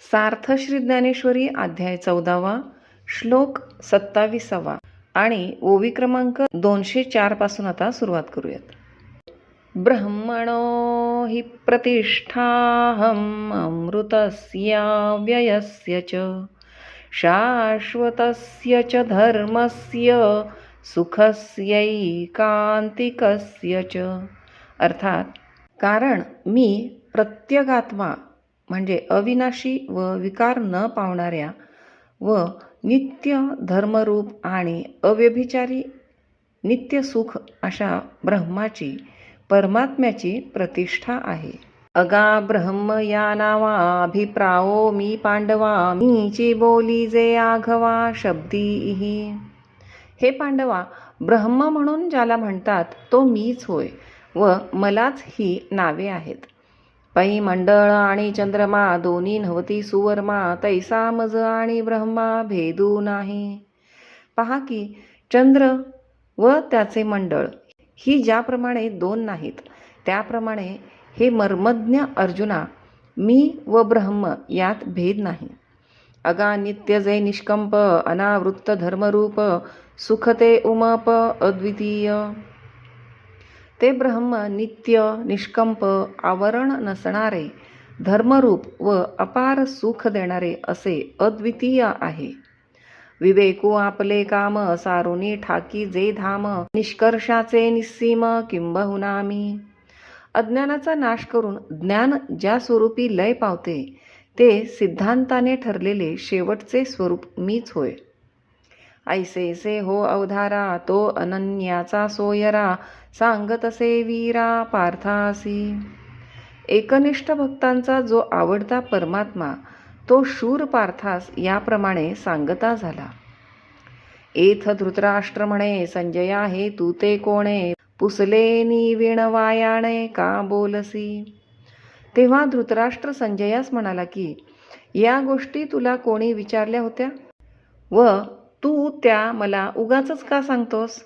सार्थ श्री ज्ञानेश्वरी अध्याय चौदावा श्लोक सत्तावीसावा. आणि ओवी क्रमांक दोनशे चारपासून आता सुरुवात करूयात. ब्रह्मणो हि प्रतिष्ठाहम् अमृतस्या व्ययस्य च शाश्वतस्य च धर्मस्य सुखस्यैकांतिकस्य च. अर्थात कारण मी प्रत्यगात्मा म्हणजे अविनाशी व विकार न पावणाऱ्या व नित्य धर्मरूप आणि अव्यभिचारी नित्य सुख अशा ब्रह्माची परमात्म्याची प्रतिष्ठा आहे. अगा ब्रह्म या नावा अभिप्राओ मी पांडवा मीची बोली जे आघवा शब्दी ही हे पांडवा ब्रह्म म्हणून ज्याला म्हणतात तो मीच होय व मलाच ही नावे आहेत. पै मंडळ आणि चंद्रमा दोन्ही नव्हती सुवर्मा तैसा मज आणि ब्रह्मा भेदू नाही. पहा की चंद्र व त्याचे मंडळ ही ज्याप्रमाणे दोन नाहीत त्याप्रमाणे हे मर्मज्ञ अर्जुना मी व ब्रह्म यात भेद नाही. अगा नित्य जे निष्कंप अनावृत्त धर्मरूप सुखते उमप अद्वितीय. ते ब्रह्म नित्य निष्कंप आवरण नसणारे धर्मरूप व अपार सुख देणारे असे अद्वितीय आहे. विवेकू आपले काम सारुनी ठाकी जे धाम निष्कर्षाचे निस्सीम किंबहुनामी अज्ञानाचा नाश करून ज्ञान ज्या स्वरूपी लय पावते ते सिद्धांताने ठरलेले शेवटचे स्वरूप मीच होय. ऐसेसे हो अवधारा तो अनन्याचा सोयरा सांगतसे वीरा पार्थासी. एकनिष्ठ भक्तांचा जो आवडता परमात्मा तो शूर पार्थास याप्रमाणे सांगता झाला. एथ धृतराष्ट्र म्हणे संजया हे तू ते कोणे पुसले निविण वायाणे का बोलसी? तेव्हा धृतराष्ट्र संजयास म्हणाला की या गोष्टी तुला कोणी विचारल्या होत्या? व तू त्या मला उगाच का सांगतोस?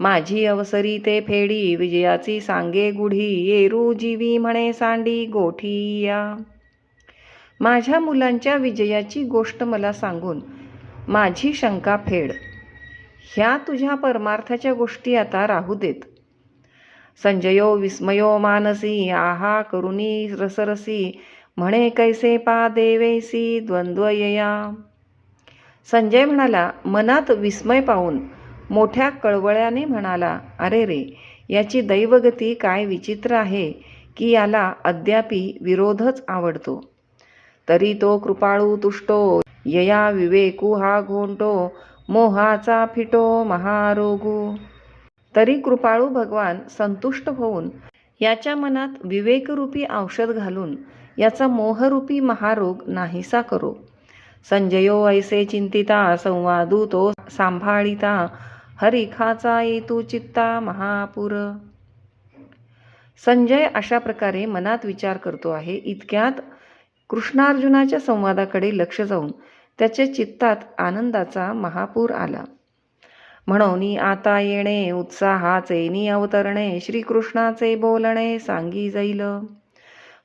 माझी अवसरी ते फेडी विजयाची सांगे गुढी येरू जीवी म्हणे सांडी गोठिया. माझ्या मुलांच्या विजयाची गोष्ट मला सांगून माझी शंका फेड. ह्या तुझ्या परमार्थाच्या गोष्टी आता राहू देत. संजयो विस्मयो मानसी आहा करुणी रसरसी म्हणे कैसे पा देवेसी द्वंद्वयया संजय म्हणाला मनात विस्मय पाहून मोठ्या कळवळ्याने म्हणाला अरे रे याची दैवगती काय विचित्र आहे की याला अद्यापि विरोधच आवडतो. तरी तो कृपाळू तुष्टो यया विवेकू हा घोंटो मोहाचा फिटो महारोगू. तरी कृपाळू भगवान संतुष्ट होऊन याच्या मनात विवेकरूपी औषध घालून याचा मोहरूपी महारोग नाहीसा करो. संजयो ऐसे चिंतिता संवादू तो सांभाळिता. हरिखाचा येतू चित्ता महापूर. संजय अशा प्रकारे मनात विचार करतो आहे. इतक्यात कृष्णार्जुनाच्या संवादाकडे लक्ष जाऊन त्याच्या चित्तात आनंदाचा महापूर आला. म्हणून आता येणे उत्साहाचे नि अवतरणे श्रीकृष्णाचे बोलणे सांगी जाईल.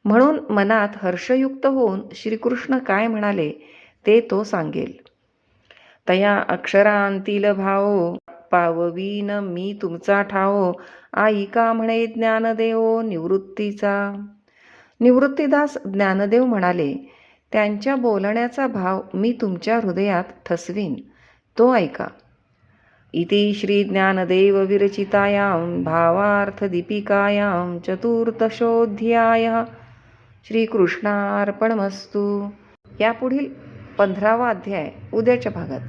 म्हणून मनात हर्षयुक्त होऊन श्रीकृष्ण काय म्हणाले? ते तो सांगेल. तया अक्षरांतील भावो पाववीन मी तुमचा ठाओ आईका म्हणे ज्ञानदेव निवृत्तीचा. निवृत्तीदास ज्ञानदेव म्हणाले त्यांच्या बोलण्याचा भाव मी तुमच्या हृदयात ठसवीन. तो ऐका. इति श्री ज्ञानदेव विरचितायां भावार्थदीपिकायां चतुर्थशोध्याय श्रीकृष्णार्पणमस्तू. यापुढील पंधरावा अध्याय उद्याच्या भागात.